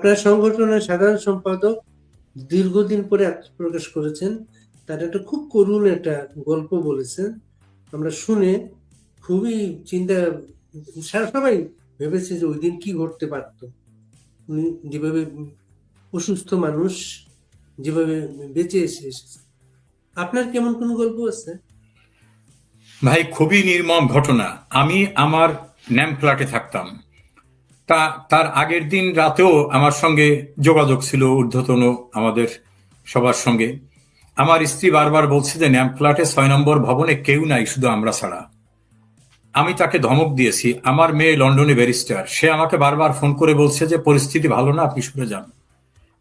আপনার সংগঠনের সাধারণ সম্পাদক দীর্ঘদিন পরে আত্মপ্রকাশ করেছেন। তার একটা খুব করুণ একটা গল্প বলেছেন। আমরা শুনে খুবই চিন্তা সবাই ভেবেছে যে ওই দিন কি ঘটতে পারতো। উনি যেভাবে অসুস্থ মানুষ, যেভাবে বেঁচে এসে এসেছে। আপনার কেমন কোনো গল্প আছে? ভাই, খুবই নির্মম ঘটনা। আমি আমার ন্যাম ফ্ল্যাটে থাকতাম। তা, তার আগের দিন রাতেও আমার সঙ্গে যোগাযোগ ছিল ঊর্ধ্বতন আমাদের সবার সঙ্গে। আমার স্ত্রী বারবার বলছে যে, ন্যাম ফ্ল্যাটে ছয় নম্বর ভবনে কেউ নাই, শুধু আমরা ছাড়া। আমি তাকে ধমক দিয়েছি। আমার মেয়ে লন্ডনে ব্যারিস্টার। সে আমাকে বারবার ফোন করে বলছে যে, পরিস্থিতি ভালো না, আপনি সরে যান।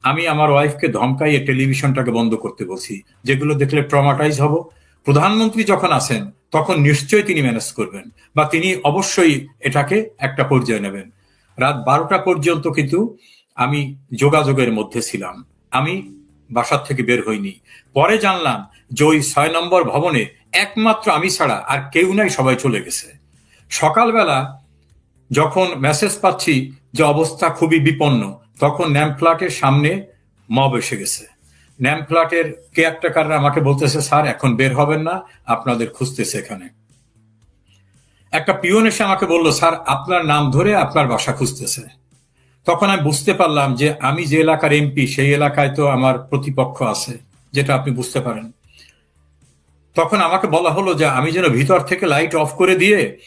আমি আমার ওয়াইফকে ধমকাইয়ে টেলিভিশনটাকে বন্ধ করতে বলছি, যেগুলো দেখলে ট্রমাটাইজ হব। প্রধানমন্ত্রী যখন আসেন, তখন নিশ্চয়ই তিনি ম্যানেজ করবেন, বা তিনি অবশ্যই এটাকে একটা পর্যায়ে নেবেন। রাত বারোটা পর্যন্ত কিন্তু আমি যোগাযোগের মধ্যে ছিলাম। আমি বাসার থেকে বের হইনি। পরে জানলাম যে ওই ছয় নম্বর ভবনে একমাত্র আমি ছাড়া আর কেউ নাই সবাই চলে গেছে। সকালবেলা যখন মেসেজ পাচ্ছি যে অবস্থা খুবই বিপন্ন, তখন ন্যাম ফ্ল্যাটের সামনে মব এসে গেছে। ন্যাম ফ্ল্যাটের কেয়ারটেকাররা আমাকে বলতেছে, স্যার, এখন বের হবেন না, আপনাদের খুঁজতেছে এখানে। একটা পিওন এসে আমাকে বলল, স্যার, আপনার নাম ধরে আপনার বাসা খুঁজতেছে। তখন আমি বুঝতে পারলাম যে আমি যে এলাকার এমপি, সেই এলাকায় তো আমার প্রতিপক্ষ আছে, যেটা আপনি বুঝতে পারেন। তখন আমাকে বলা হলো যে, আমি যেন ভিতর থেকে লাইট অফ করে দিয়ে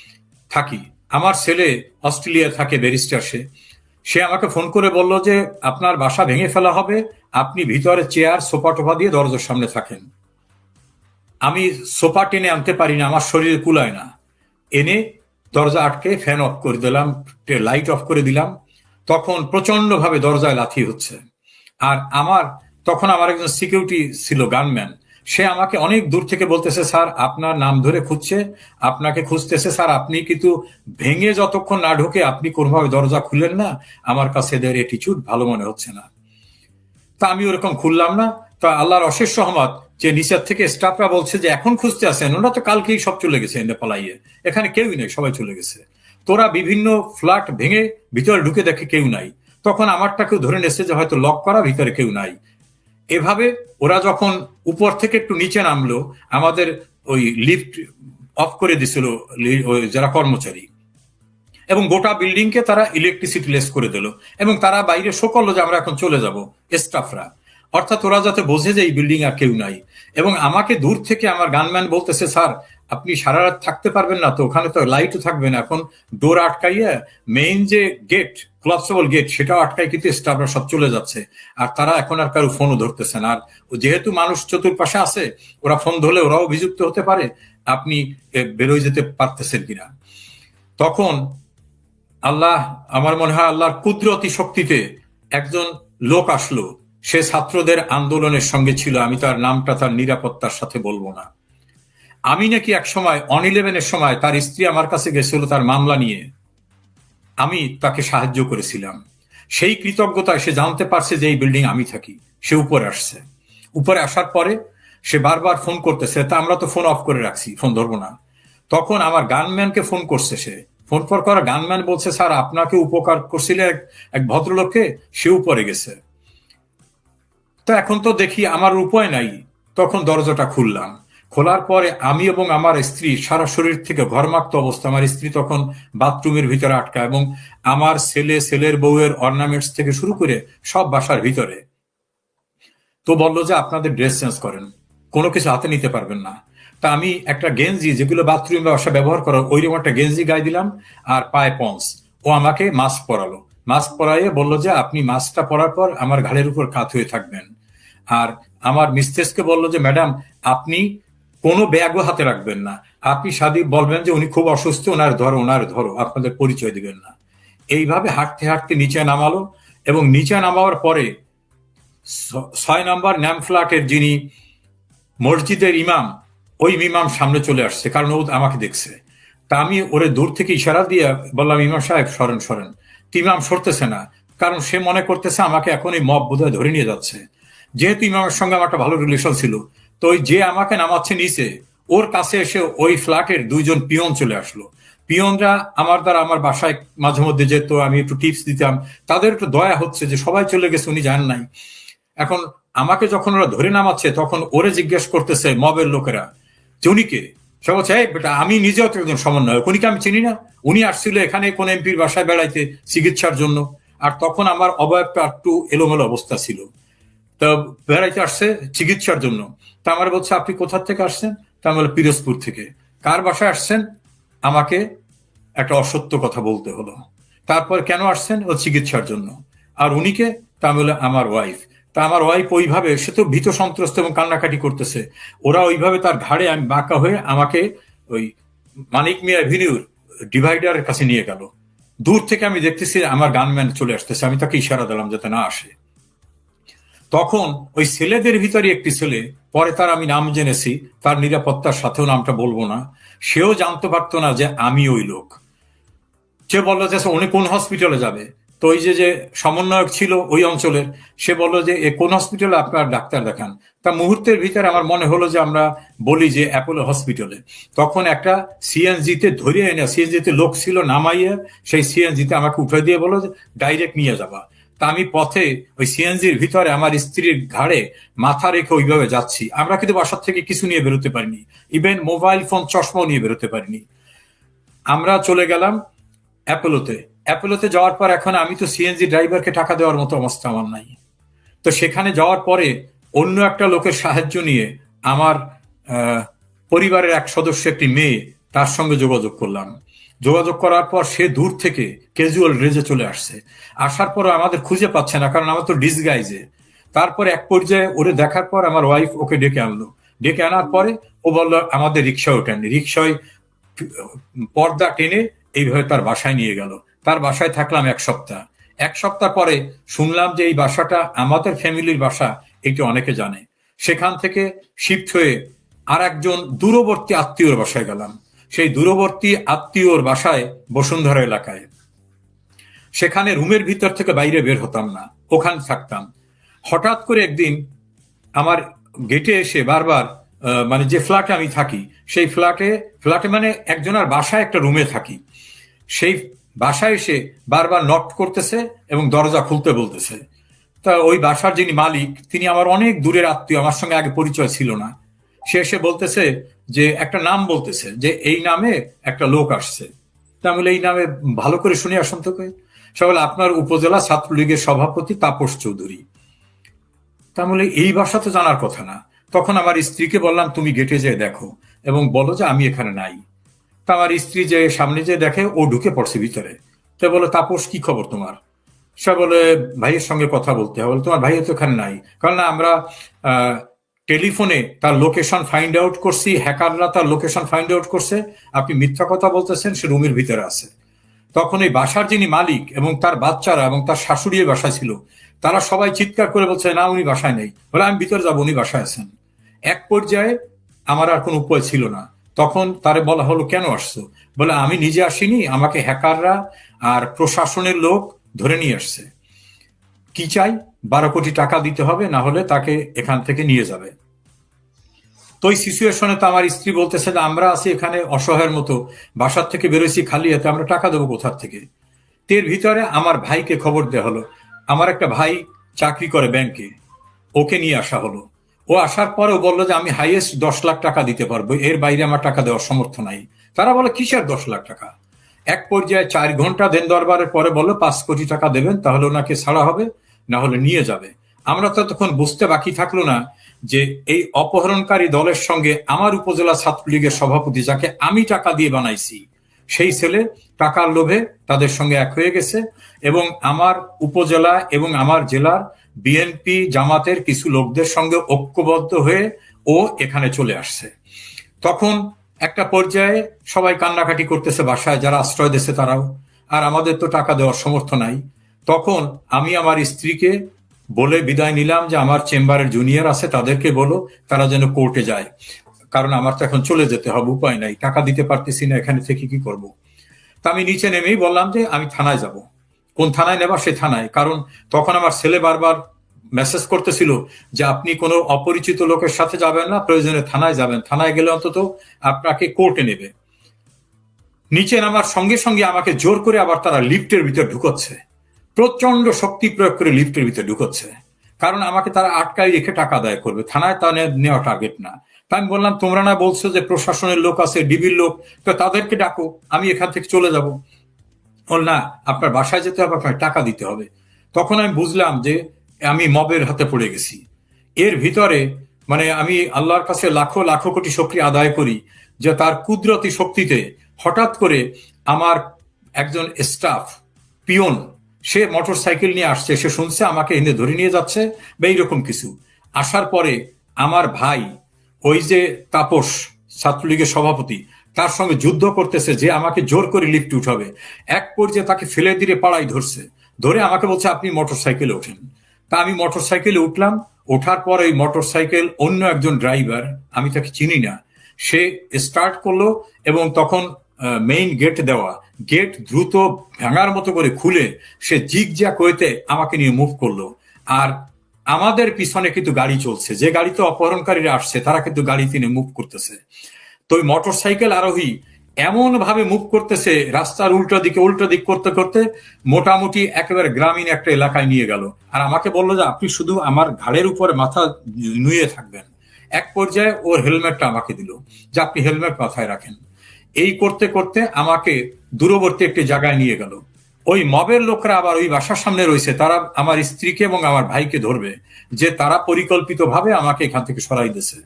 থাকি। আমার ছেলে অস্ট্রেলিয়া থাকে, ব্যারিস্টার সে। সে আমাকে ফোন করে বলল যে, আপনার বাসা ভেঙে ফেলা হবে, আপনি ভিতরে চেয়ার, সোফা টোফা দিয়ে দরজার সামনে থাকেন। আমি সোফা টেনে আনতে পারি না, আমার শরীরে কুলায় না। এনে দরজা আটকে ফ্যান অফ করে দিলাম লাইট অফ করে দিলাম। তখন প্রচণ্ড ভাবে দরজায় লাথি হচ্ছে। আর আমার, তখন আমার একজন সিকিউরিটি ছিল গানম্যান সে আমাকে অনেক দূর থেকে বলতেছে, স্যার, আপনার নাম ধরে খুঁজছে, আপনাকে খুঁজতেছে, স্যার, আপনি কিন্তু ভেঙে যতক্ষণ না ঢুকে, আপনি কোনোভাবে দরজা খুললেন না। আমার কাছে এদের এটিচিউড ভালো মনে হচ্ছে না। তা আমি ওরকম খুললাম না। তা আল্লাহর অশেষ সহমত যে নিচার থেকে স্টাফরা বলছে যে এখন খুঁজতে আসেন, ওরা তো কালকেই সব চলে গেছে এনে পালাইয়ে এখানে কেউই নেই, সবাই চলে গেছে। তোরা বিভিন্ন ফ্ল্যাট ভেঙে ভিতরে ঢুকে দেখে কেউ নাই। তখন আমারটাকেও ধরে নেছে যে হয়তো লক করা ভিতরে কেউ নাই। এভাবে ওরা যখন উপর থেকে একটু নিচে নামলো, আমাদের ওই লিফট অফ করে দিছিল যারা কর্মচারী। এবং গোটা বিল্ডিংকে তারা ইলেকট্রিসিটি লেস করে দিল। এবং তারা বাইরে শো করল যে আমরা এখন চলে যাব স্টাফরা অর্থাৎ ওরা যাতে বোঝে যে এই বিল্ডিং আর কেউ নাই। এবং আমাকে দূর থেকে আমার গানম্যান বলতেছে, স্যার, আপনি সারা রাত থাকতে পারবেন না তো, ওখানে তো লাইটও থাকবে না। এখন ডোর আটকাইয়া মেইন যে গেট ক্লাসেবল গেট সেটাও আটকাই কিন্তু স্টাফরা সব চলে যাচ্ছে। আর তারা এখন আর কারও ফোনও ধরতেছে না। আর যেহেতু মানুষ চতুর্পাশে আছে, ওরা ফোন ধরলে ওরাও অভিযুক্ত হতে পারে। আপনি বেরোয় যেতে পারতেছেন কিনা? তখন আল্লাহ, আমার মনে হয় আল্লাহর কুদরতি শক্তিতে একজন লোক আসলো। সে ছাত্রদের আন্দোলনের সঙ্গে ছিল, আমি তার নামটা তার নিরাপত্তার সাথে বলব না। আমি নাকি এক সময় অন ইলেভেনের সময় তার স্ত্রী আমার কাছে গেছিল তার মামলা নিয়ে। আমি তাকে সাহায্য করেছিলাম। সেই কৃতজ্ঞতায় সে জানতে পারছে যে এই বিল্ডিং আমি থাকি। সে উপরে আসছে। উপরে আসার পরে সে বারবার ফোন করতেছে, তা আমরা তো ফোন অফ করে রাখছি, ফোন ধরবো না। তখন আমার গানম্যানকে ফোন করছে সে। ফোন পর করা গানম্যান বলছে, স্যার, আপনাকে উপকার করছিলে এক ভদ্রলোককে, সে উপরে গেছে। তো এখন তো দেখি আমার উপায় নাই। তখন দরজাটা খুললাম। খোলার পরে আমি এবং আমার স্ত্রী সারা শরীর থেকে ঘরমাক্ত অবস্থা। আমার স্ত্রী তখন বাথরুমের ভিতরে আটকা এবং আমার ছেলে, ছেলের বউয়ের অর্নামেন্টস থেকে শুরু করে সব বাসার ভিতরে। তো বলল যে আপনাদের ড্রেস চেঞ্জ করেন। কোনো কিছু হাতে নিতে পারবেন না। তা আমি একটা গেঞ্জি, যেগুলো বাথরুমে বাসা ব্যবহার করা ওইরকম একটা গেঞ্জি গায়ে দিলাম আর পায়ে পন্স। ও আমাকে মাস্ক পরালো। মাস্ক পরাইয়ে বলল যে আপনি মাস্কটা পরার পর আমার ঘাড়ের উপর কাত হয়ে থাকবেন। আর আমার মিস্ট্রেসকে বলল যে, ম্যাডাম, আপনি কোনো ব্যাগও হাতে রাখবেন না। আপনি সাদি বলবেন যে, উনি খুব অসুস্থ, ওনার ধরো ওনার ধরো, আপনাদের পরিচয় দিবেন না। এইভাবে হাঁটতে হাঁটতে নিচে নামালো এবং নিচে নামাবার পরে ছয় নম্বর ন্যাম ফ্ল্যাটের যিনি মসজিদের ইমাম, ওই ইমাম সামনে চলে আসছে, কারণ ও আমাকে দেখছে। তা আমি ওরে দূর থেকে ইশারা দিয়ে বললাম, ইমাম সাহেব, সরেন সরেন। ইমাম সরতেছে না, কারণ সে মনে করতেছে আমাকে এখন এই মব বোধহয় ধরে নিয়ে যাচ্ছে। যেহেতু ইমামের সঙ্গে আমার একটা ভালো রিলেশন ছিল, তো ওই যে আমাকে নামাচ্ছে নিচে, ওর কাছে এসে ওই ফ্ল্যাটের দুইজন পিয়ন চলে আসলো। পিয়নরা আমার দ্বারা আমার বাসায় মাঝে মধ্যে যেত, আমি একটু টিপস দিতাম। তাদের একটু দয়া হচ্ছে যে সবাই চলে গেছে, উনি জান নাই। এখন আমাকে যখন ওরা ধরে নামাচ্ছে, তখন ওরে জিজ্ঞেস করতেছে মবের লোকেরা, যে উনি কে? সে বলছে, "এই বেটা, আমি নিজেও তো একজন সমন্বয়ক, উনিকে আমি চিনি না। উনি আসছিল এখানে কোন এমপির বাসায় বেড়াইতে চিকিৎসার জন্য। আর তখন আমার অবয়বটা একটু এলোমেলো অবস্থা ছিল। তো বেড়াইতে আসছে চিকিৎসার জন্য। তা আমার বলছে আপনি কোথা থেকে আসছেন? তা আমি পিরোজপুর থেকে। কার বাসায় আসছেন? আমাকে একটা অসত্য কথা বলতে হলো। তারপর কেন আসছেন? ও চিকিৎসার জন্য। আর উনিকে? তা বললাম, আমার ওয়াইফ তা আমার ওয়াইফ ওইভাবে সে তো ভীত সন্ত্রস্ত এবং কান্নাকাটি করতেছে। ওরা ওইভাবে তার ঘাড়ে আমি বাঁকা হয়ে আমাকে ওই মানিক মিয়া ভিনিউর ডিভাইডারের কাছে নিয়ে গেল। দূর থেকে আমি দেখতেছি আমার গানম্যান চলে আসতেছে। আমি তাকে ইশারা দিলাম যাতে না আসে। তখন ওই ছেলেদের ভিতরে একটি ছেলে, পরে তার আমি নাম জেনেছি, তার নিরাপত্তার সাথেও নামটা বলব না, সেও জানতে পারতো না যে আমি ওই লোক। সে বলল যে উনি কোন হসপিটালে যাবে? তো ওই যে যে সমন্বয়ক ছিল ওই অঞ্চলের, সে বলল যে, এ কোন হসপিটালে আপনার ডাক্তার দেখান? তা মুহূর্তের ভিতরে আমার মনে হলো যে আমরা বলি যে অ্যাপোলো হসপিটালে তখন একটা সিএনজিতে ধরে এনে সিএনজিতে লোক ছিল নামাইয়ে, সেই সিএনজিতে আমাকে উঠে দিয়ে বলো যে, ডাইরেক্ট নিয়ে যাবা। তা আমি পথে ওই সিএনজির ভিতরে আমার স্ত্রীর ঘাড়ে মাথা রেখে ওইভাবে যাচ্ছি। আমরা কিন্তু বাসার থেকে কিছু নিয়ে বেরোতে পারিনি। ইভেন মোবাইল ফোন চশমাও নিয়ে বেরোতে পারিনি। আমরা চলে গেলাম অ্যাপোলোতে। অ্যাপোলোতে যাওয়ার পর এখন আমি তো সিএনজি ড্রাইভারকে টাকা দেওয়ার মতো অবস্থা আমার নাই। তো সেখানে যাওয়ার পরে অন্য একটা লোকের সাহায্য নিয়ে আমার পরিবারের এক সদস্য, একটি মেয়ে, তার সঙ্গে যোগাযোগ করলাম। যোগাযোগ করার পর সে দূর থেকে ক্যাজুয়াল রেজে চলে আসছে। আসার পর আমাদের খুঁজে পাচ্ছে না, কারণ আমার তো ডিসগাইজে তারপরে এক পর্যায়ে ওরে দেখার পর আমার ওয়াইফ ওকে ডেকে আনলো। ডেকে আনার পরে ও বলল, আমাদের রিক্সা ওঠেন রিক্সায় পর্দা টেনে এইভাবে তার বাসায় নিয়ে গেল। তার বাসায় থাকলাম এক সপ্তাহ। এক সপ্তাহ পরে শুনলাম যে এই বাসাটা আমাদের ফ্যামিলির বাসা, এটি অনেকে জানে। সেখান থেকে শিফট হয়ে আর একজন দূরবর্তী আত্মীয়র বাসায় গেলাম। সেই দূরবর্তী আত্মীয়র বাসায় বসুন্ধরা এলাকায়। সেখানে রুমের ভিতর থেকে বাইরে বের হতাম না, ওখানে থাকতাম। হঠাৎ করে একদিন আমার গেটে এসে বারবার মানে যে ফ্ল্যাটে আমি থাকি, সেই ফ্ল্যাটে ফ্ল্যাটে মানে একজনের বাসায় একটা রুমে থাকি। সেই বাসায় এসে বারবার নক করতেছে এবং দরজা খুলতে বলতেছে। তা ওই বাসার যিনি মালিক, তিনি আমার অনেক দূরের আত্মীয়, আমার সঙ্গে আগে পরিচয় ছিল না। সে এসে বলতেছে যে একটা নাম বলতেছে যে এই নামে একটা লোক আসছে। তা আমি বলি, এই নামে ভালো করে শুনে আসুন তো কই। সে বলে আপনার উপজেলা ছাত্রলীগের সভাপতি তাপস চৌধুরী। তা বলে এই ভাষা তো জানার কথা না। তখন আমার স্ত্রীকে বললাম তুমি গেটে যেয়ে দেখো এবং বলো যে আমি এখানে নাই। তা আমার স্ত্রী যে সামনে যে দেখে ও ঢুকে পড়ছে ভিতরে। তো বলে তাপস কি খবর তোমার? সে বলে ভাইয়ের সঙ্গে কথা বলতে হবে। তোমার ভাই তো এখানে নাই। কারণ আমরা টেলিফোনে তার লোকেশন ফাইন্ড আউট করছি হ্যাকাররা তার লোকেশন ফাইন্ড আউট করছে। আপনি মিথ্যা কথা বলতেছেন, সে রুমের ভিতরে আছে। তখন এই বাসার যিনি মালিক এবং তার বাচ্চারা এবং তার শাশুড়ির বাসায় ছিল, তারা সবাই চিৎকার করে বলছে, না, উনি বাসায় নেই। বলে, আমি ভিতরে যাব, উনি বাসায় আছেন। এক পর্যায়ে আমার আর কোনো উপায় ছিল না। তখন তারে বলা হলো, কেন আসছো? বলে, আমি নিজে আসিনি, আমাকে হ্যাকাররা আর প্রশাসনের লোক ধরে নিয়ে আসছে। কি চাই? বারো কোটি টাকা দিতে হবে, না হলে তাকে এখান থেকে নিয়ে যাবে। তো ওই সিচুয়েশনে তো আমার স্ত্রী বলতেছে যে, আমরা আছি এখানে অসহায়ের মতো, বাসার থেকে বেরোইছি খালি হাতে, আমরা টাকা দেবো কোথার থেকে? এর ভিতরে আমার ভাইকে খবর দেওয়া হলো। আমার একটা ভাই চাকরি করে ব্যাংকে, ওকে নিয়ে আসা হলো। ও আসার পরেও বলল যে, আমি হাইয়েস্ট দশ লাখ টাকা দিতে পারব, এর বাইরে আমার টাকা দেওয়ার সমর্থ নাই। তারা বলে, কিসের দশ লাখ টাকা? এক পর্যায়ে চার ঘণ্টা দেন দরবারের পরে বলল, পাঁচ কোটি টাকা দেবেন, তাহলে ওনাকে ছাড়া হবে। না হলে নিয়ে যাবে। আমরা তো তখন বুঝতে বাকি থাকল না যে এই অপহরণকারী দলের সঙ্গে আমার উপজেলা ছাত্রলীগের সভাপতি যাকে আমি টাকা দিয়ে বানাইছি, সেই ছেলে টাকার লোভে তাদের সঙ্গে এক হয়ে গেছে এবং আমার উপজেলা এবং আমার জেলার বিএনপি জামাতের কিছু লোকদের সঙ্গে ঐক্যবদ্ধ হয়ে ও এখানে চলে আসছে। তখন একটা পর্যায়ে সবাই কান্নাকাটি করতেছে বাসায়, যারা আশ্রয় দিচ্ছে তারাও। আর আমাদের তো টাকা দেওয়ার সমর্থ নাই। তখন আমি আমার স্ত্রীকে বলে বিদায় নিলাম যে আমার চেম্বারের জুনিয়র আছে, তাদেরকে বলো তারা যেন কোর্টে যায়। কারণ আমার তো এখন চলে যেতে হবে, উপায় নাই। টাকা দিতে পারতেছি না, এখানে থেকে কি করব? তা আমি নিচে নেমেই বললাম যে আমি থানায় যাব। কোন থানায় নেবা? সে থানায়। কারণ তখন আমার ছেলে বারবার মেসেজ করতেছিল যে আপনি কোনো অপরিচিত লোকের সাথে যাবেন না, প্রয়োজনে থানায় যাবেন। থানায় গেলে অন্তত আপনাকে কোর্টে নেবে। নিচে নামার সঙ্গে সঙ্গে আমাকে জোর করে আবার তারা লিফটের ভিতর ঢুকোচ্ছে। প্রচণ্ড শক্তি প্রয়োগ করে লিফটের ভিতরে ঢুকোচ্ছে। কারণ আমাকে তারা আটকাই রেখে টাকা আদায় করবে। থানায় তা নেওয়া টার্গেট না। তাই আমি বললাম, তোমরা না বলছো যে প্রশাসনের লোক আছে, ডিবির লোক, তো তাদেরকে ডাকো, আমি এখান থেকে চলে যাব। বল, না, আপনার বাসায় যেতে হবে আপনার টাকা দিতে হবে। তখন আমি বুঝলাম যে আমি মবের হাতে পড়ে গেছি। এর ভিতরে মানে আমি আল্লাহর কাছে লাখো লাখো কোটি শক্তি আদায় করি যে তার কুদরতি শক্তিতে হঠাৎ করে আমার একজন স্টাফ পিয়ন সে মোটর সাইকেল নিয়ে আসছে, সে শুনছে আমাকে এনে ধরে নিয়ে যাচ্ছে, বা এইরকম কিছু। আসার পরে আমার ভাই ওই যে তাপস, ছাত্রলীগের সভাপতি, তার সঙ্গে যুদ্ধ করতেছে যে আমাকে জোর করে লিফট উঠাবে। এক পর্যায়ে তাকে ফেলে দিয়ে পাড়াই ধরছে। ধরে আমাকে বলছে, আপনি মোটর সাইকেলে ওঠেন। তা আমি মোটর সাইকেলে উঠলাম, ওঠার পর ওই মোটর সাইকেল অন্য একজন ড্রাইভার আমি তাকে চিনি না, সে স্টার্ট করল এবং তখন মেইন গেট দেওয়া গেট দ্রুত ভাঙার মতো করে খুলে সে জিগ জ্যাক হইতে আমাকে নিয়ে মুভ করল। আর আমাদের পিছনে কিন্তু গাড়ি চলছে। যে গাড়িতে অপহরণকারীরা আসছে, তারা কিন্তু গাড়ি তিনি মুভ করতেছে। তো ওই মোটর সাইকেল আরোহী এমন ভাবে মুভ করতেছে, রাস্তার উল্টো দিকে, উল্টো দিক করতে করতে মোটামুটি একেবারে গ্রামীণ একটা এলাকায় নিয়ে গেল। আর আমাকে বলল যে, আপনি শুধু আমার ঘাড়ের উপরে মাথা নুয়ে থাকবেন। এক পর্যায়ে ওর হেলমেটটা আমাকে দিল, যে আপনি হেলমেট মাথায় রাখেন। এই করতে করতে আমাকে দূরবর্তী একটি জায়গায় নিয়ে গেল। ওই মবের লোকরা আবার ওই বাসার সামনে রয়েছে, তারা আমার স্ত্রীকে এবং আমার ভাইকে ধরবে, যে তারা পরিকল্পিতভাবে আমাকে এখান থেকে সরাই দিয়েছে।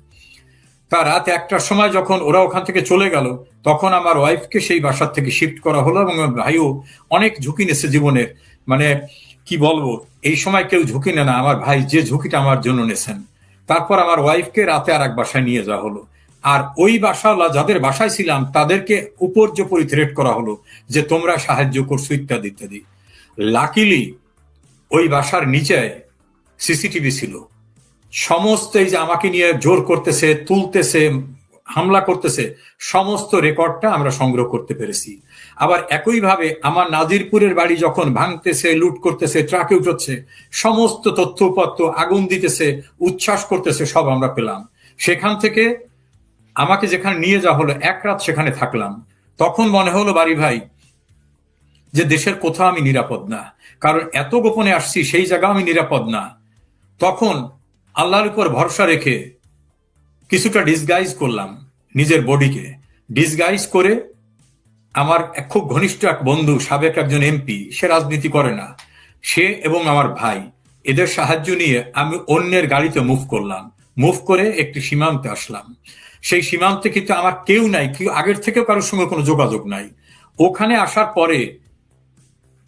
তা রাত একটার সময় যখন ওরা ওখান থেকে চলে গেল, তখন আমার ওয়াইফকে সেই বাসার থেকে শিফট করা হলো এবং ভাইও অনেক ঝুঁকি নিয়েছে জীবনের। মানে কি বলব, এই সময় কেউ ঝুঁকি নেয় না, আমার ভাই যে ঝুঁকিটা আমার জন্য নেছেন তারপর আমার ওয়াইফকে রাতে আর এক বাসায় নিয়ে যাওয়া হলো। আর ওই বাসাওয়ালা যাদের বাসায় ছিলাম, তাদেরকে উপর্যপরি থ্রেট করা হলো যে তোমরা সাহায্য করছ ইত্যাদি ইত্যাদি। লাকিলি ওই বাসার নিচে সিসিটিভি ছিল। সমস্ত এই যে আমাকে নিয়ে জোর করতেছে, তুলতেছে, হামলা করতেছে, সমস্ত রেকর্ডটা আমরা সংগ্রহ করতে পেরেছি। আবার একইভাবে আমার নাজিরপুরের বাড়ি যখন ভাঙতেছে, লুট করতেছে, ট্রাকে উঠছে, সমস্ত তথ্যপত্র আগুন দিতেছে, উচ্ছ্বাস করতেছে, সব আমরা পেলাম। সেখান থেকে আমাকে যেখানে নিয়ে যাওয়া হলো, এক রাত সেখানে থাকলাম। তখন মনে হলো, বাড়ি ভাই, যে দেশের কোথাও আমি নিরাপদ না। কারণ এত গোপনে আসছি, সেই জায়গা আমি নিরাপদ না। তখন আল্লাহর উপর ভরসা রেখে কিছুটা ডিসগাইজ করলাম নিজের বডিকে ডিসগাইজ করে আমার এক খুব ঘনিষ্ঠ এক বন্ধু, সাবেক একজন এমপি সে রাজনীতি করে না। সে এবং আমার ভাই, এদের সাহায্য নিয়ে আমি অন্যের গাড়িতে মুভ করলাম। মুভ করে একটি সীমান্তে আসলাম। সেই সীমান্তে কিন্তু আমার কেউ নাই, কেউ আগের থেকেও কারোর সঙ্গে কোনো যোগাযোগ নাই। ওখানে আসার পরে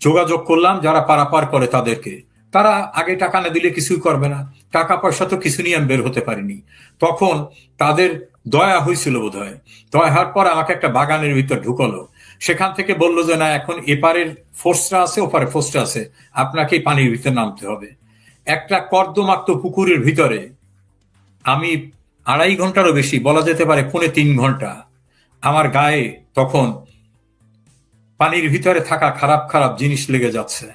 যোগাযোগ করলাম, যারা পারাপার করে তাদেরকে। তারা আগে টাকা না দিলে কিছুই করবে না। টাকা পয়সা তো কিছু নিয়ে আমি বের হতে পারিনি। তখন তাদের দয়া হয়েছিল বোধ হয় দয়া হওয়ার পর আমাকে একটা বাগানের ভিতর ঢুকলো। সেখান থেকে বলল যে, না, এখন এপারের ফোর্সটা আছে, ওপারে ফোর্সটা আছে। আপনাকে পানির ভিতরে নামতে হবে। একটা কর্দমাক্ত পুকুরের ভিতরে আমি আড়াই ঘন্টারও বেশি, বলা যেতে পারে পৌনে তিন ঘণ্টা। আমার গায়ে তখন পানির ভিতরে থাকা খারাপ খারাপ জিনিস লেগে যাচ্ছে।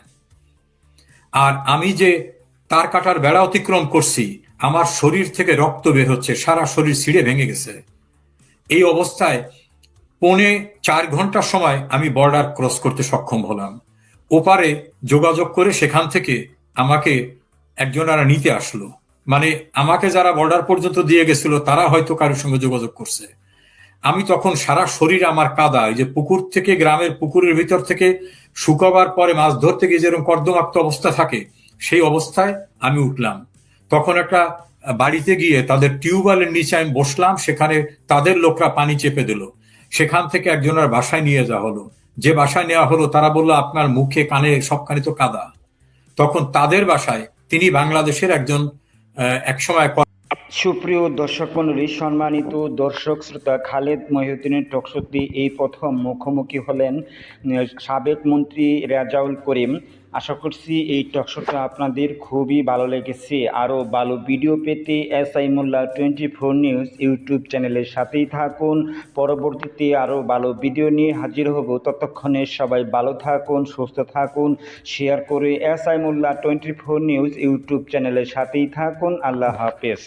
আর আমি যে তার কাটার বেড়া অতিক্রম করছি, আমার শরীর থেকে রক্ত বের হচ্ছে, সারা শরীর ছিঁড়ে ভেঙে গেছে। এই অবস্থায় পৌনে চার ঘণ্টার সময় আমি বর্ডার ক্রস করতে সক্ষম হলাম। ওপারে যোগাযোগ করে সেখান থেকে আমাকে একজনারা নিতে আসলো। মানে আমাকে যারা বর্ডার পর্যন্ত দিয়ে গেছিল, তারা হয়তো কারোর সঙ্গে যোগাযোগ করছে। আমি তখন সারা শরীর আমার কাদা, এই যে পুকুর থেকে, গ্রামের পুকুরের ভিতর থেকে শুকাবার পরে, মাছ ধরতে গিয়ে যেরকম কর্দমাক্ত অবস্থা থাকে, সেই অবস্থায় আমি উঠলাম। তখন একটা বাড়িতে গিয়ে তাদের টিউবওয়েলের নিচে আমি বসলাম, সেখানে তাদের লোকরা পানি চেপে দিল। সেখান থেকে একজনের বাসায় নিয়ে যাওয়া হলো। যে বাসায় নেওয়া হলো, তারা বলল, আপনার মুখে, কানে সবখানে তো কাদা। তখন তাদের বাসায়, তিনি বাংলাদেশের একজন একসময় সুপ্রিয় দর্শক মন্ডলী সম্মানিত দর্শক শ্রোতা, খালেদ মহিউদ্দিনের টকশোতে এই প্রথম মুখোমুখি হলেন সাবেক মন্ত্রী রেজাউল করিম। আশা করছি এই টকশোটা আপনাদের খুবই ভালো লেগেছে। আরও ভালো ভিডিও পেতে S I Molla twenty four news YouTube চ্যানেলের সাথেই থাকুন। পরবর্তীতে আরও ভালো ভিডিও নিয়ে হাজির হব। ততক্ষণে সবাই ভালো থাকুন, সুস্থ থাকুন শেয়ার করে S I Molla twenty four news YouTube চ্যানেলের সাথেই থাকুন। আল্লাহ হাফেজ।